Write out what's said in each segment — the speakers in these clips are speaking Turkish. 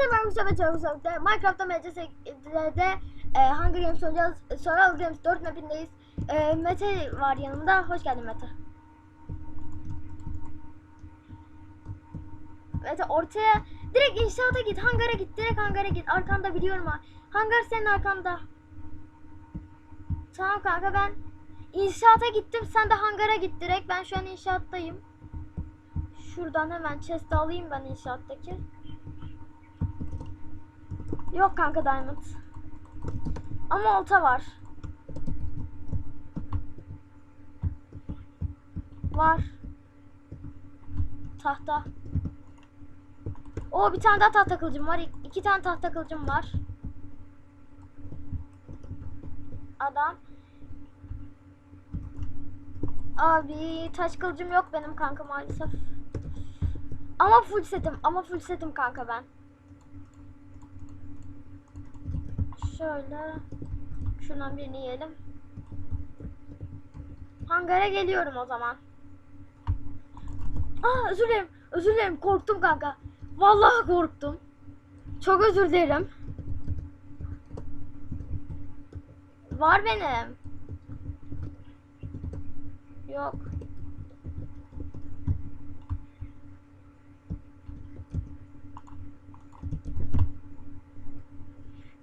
Merhaba Mustafa Çavuşak'ta Minecraft'ta MCS'de e, Hunger Games oynayacağız. Survival Games 4 mapindeyiz. E, Mete var yanımda. Hoş geldin Mete. Mete ortaya direkt inşaata git. Hangara git. Direkt hangara git. Arkanda biliyorum ha. Hangar senin arkanda. Tamam kanka ben inşaata gittim. Sen de hangara git direkt. Ben şu an inşaattayım. Şuradan hemen chest alayım ben inşaattaki. Yok kanka diamond. Ama olta var. Var. Tahta. O bir tane daha tahta kılıcım var. İki tane tahta kılıcım var. Adam. Abi taş kılıcım yok benim kanka maalesef. Ama full setim. Ama full setim kanka ben. Şöyle. Şundan birini yiyelim. Hangara geliyorum o zaman. Aa özür dilerim. Özür dilerim. Korktum kanka. Vallahi korktum. Çok özür dilerim. Var benim. Yok.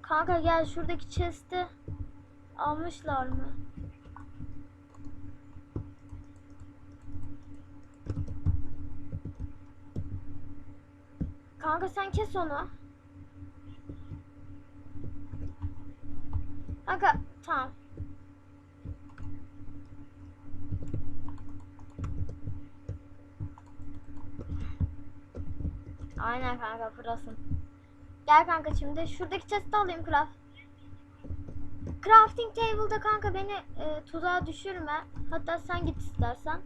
Kanka gel şuradaki chest'i almışlar mı? Kanka sen kes onu. Kanka tamam. Aynen kanka burasın. Gel kanka şimdi şuradaki chest'i alayım craft. Crafting table'da kanka beni e, tuzağa düşürme. Hatta sen git istersen.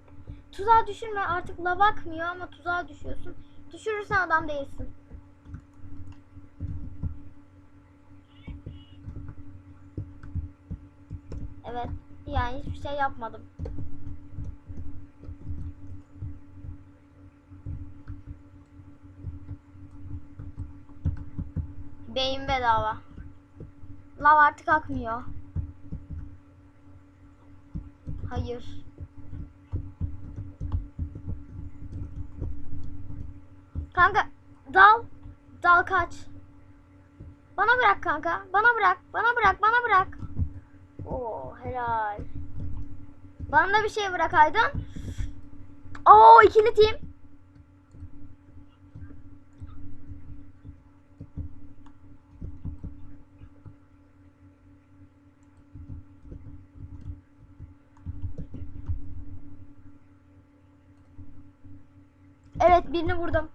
Tuzağa düşürme artık lav akmıyor ama tuzağa düşüyorsun. Düşürürsen adam değilsin. Evet yani hiçbir şey yapmadım. Beyin bedava. Lav artık akmıyor. Hayır. Kanka dal. Dal kaç. Bana bırak kanka. Bana bırak. Bana bırak. Bana bırak. Oo helal. Bana da bir şey bırak Aydın. Oo ikili team. Evet birini vurdum.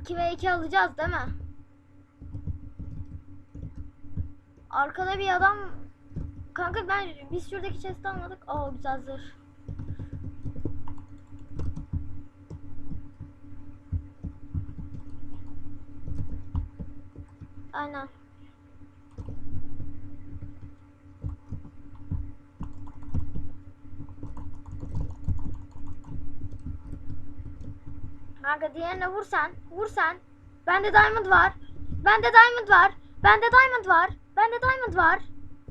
İki, ve iki alacağız değil mi? Arkada bir adam Kanka ben biz şuradaki chest'i almadık. Oo güzel zırh. Aynen. Kanka diğerine vur sen. Vur sen. Bende diamond var. Bende diamond var. Bende diamond var. Bende diamond var.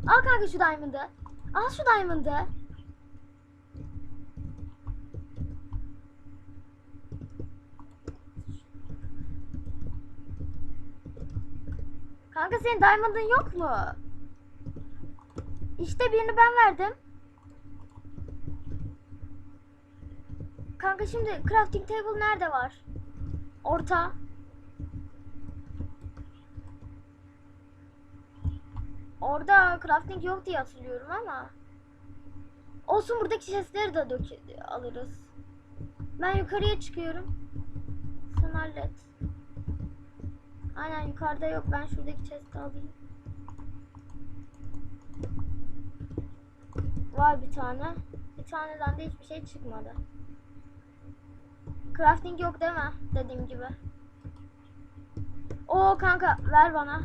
Al kanka şu diamond'ı. Al şu diamond'ı. Kanka senin diamond'ın yok mu? İşte birini ben verdim. Kanka şimdi crafting table nerede var? Orta. Orada crafting yok diye hatırlıyorum ama. Olsun buradaki chestleri de dök alırız. Ben yukarıya çıkıyorum. Sen hallet. Aynen yukarıda yok. Ben şuradaki chest'i alayım. Var bir tane. Bir taneden de hiçbir şey çıkmadı. Crafting yok değil mi? Dediğim gibi. Oo kanka ver bana.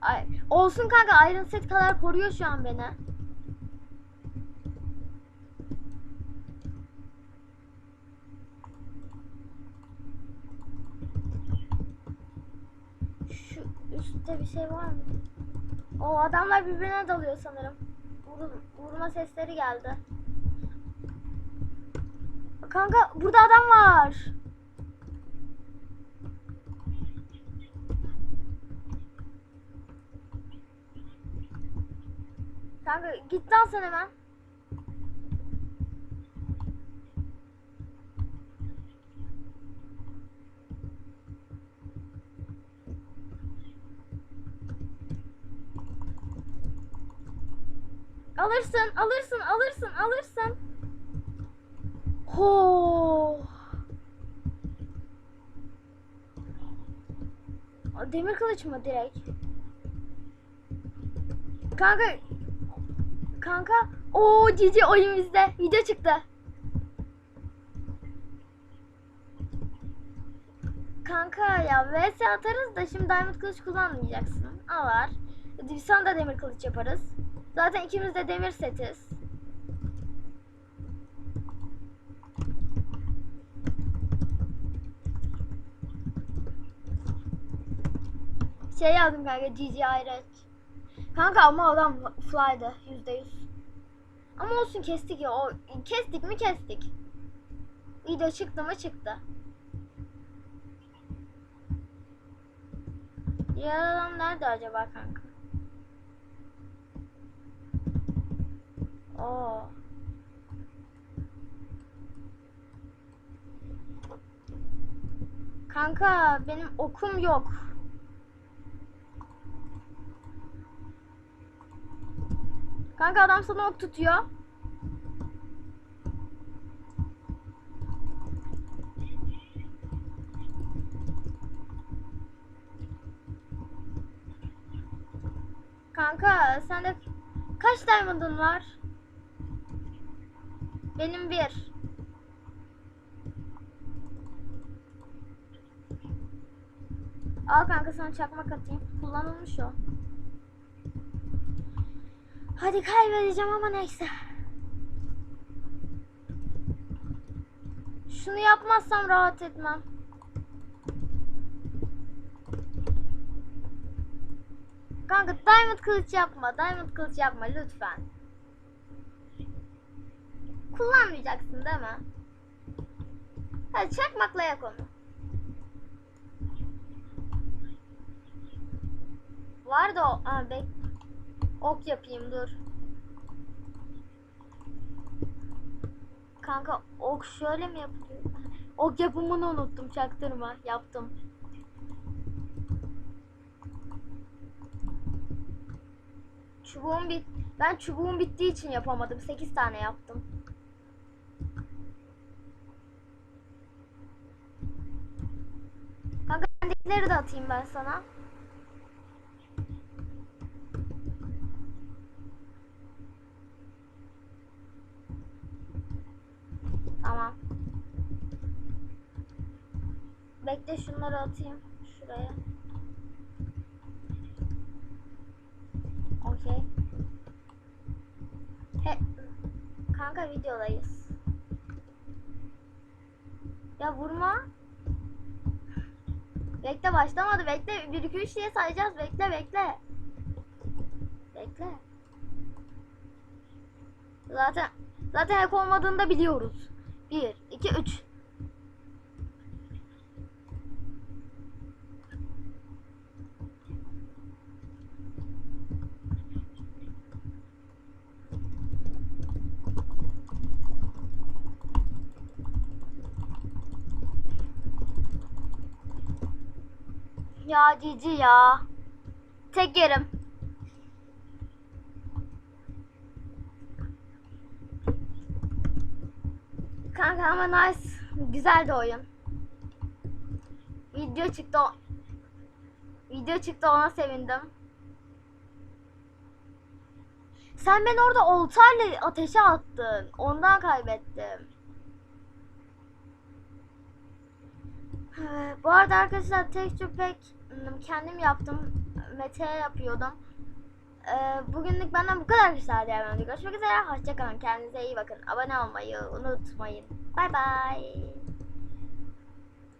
Ay, olsun kanka Iron Set kadar koruyor şu an beni. Şu üstte bir şey var mı? O adamlar birbirine dalıyor sanırım. Vur- vurma sesleri geldi. Kanka burada adam var. Kanka git lan sen hemen. Alırsın, alırsın, alırsın, alırsın. Ho. O Demir kılıç mı direkt? Kanka Kanka o cici oyun bizde. Video çıktı. Kanka ya vs atarız da şimdi diamond kılıç kullanmayacaksın. Al var. Sana da demir kılıç yaparız. Zaten ikimiz de demir setiz. Şey yazdım kanka GG Ayraç. Kanka ama adam fly'dı yüzde yüz. Ama olsun kestik ya. O, kestik mi kestik. Video çıktı mı çıktı. Adam nerede acaba kanka? Oo. Kanka benim okum yok. Kanka adam sana ok tutuyor. Kanka sende kaç diamond'ın var? Benim bir. Al kanka sana çakmak atayım. Kullanılmış o. Hadi kaybedeceğim ama neyse. Şunu yapmazsam rahat etmem. Kanka diamond kılıç yapma. Diamond kılıç yapma lütfen. Kullanmayacaksın değil mi? Hadi çakmakla yak onu. Vardı o. Aa, bek ok yapayım dur. Kanka ok şöyle mi yapılıyor? Ok yapımını unuttum çaktırma. Yaptım. Çubuğum bit ben çubuğum bittiği için yapamadım. 8 tane yaptım. Kanka bendekileri de atayım ben sana. Tamam. Bekle şunları atayım şuraya. Okey. He, kanka videodayız. Ya vurma. Bekle başlamadı. Bekle. 1 2 3 diye sayacağız. Bekle bekle. Bekle. Zaten zaten hack olmadığını da biliyoruz. 1 2 3 Ya cici ya. Tek yerim. Kanka ama nice. Güzel de oyun. Video çıktı. Video çıktı ona sevindim. Sen beni orada oltayla ateşe attın. Ondan kaybettim. Ee, Bu arada arkadaşlar pack Hmm, Kendim yaptım. Mete yapıyordum. Ee, bugünlük benden bu kadar. Diğer bölümde görüşmek üzere. Hoşçakalın. Kendinize iyi bakın. Abone olmayı unutmayın. Bay bay.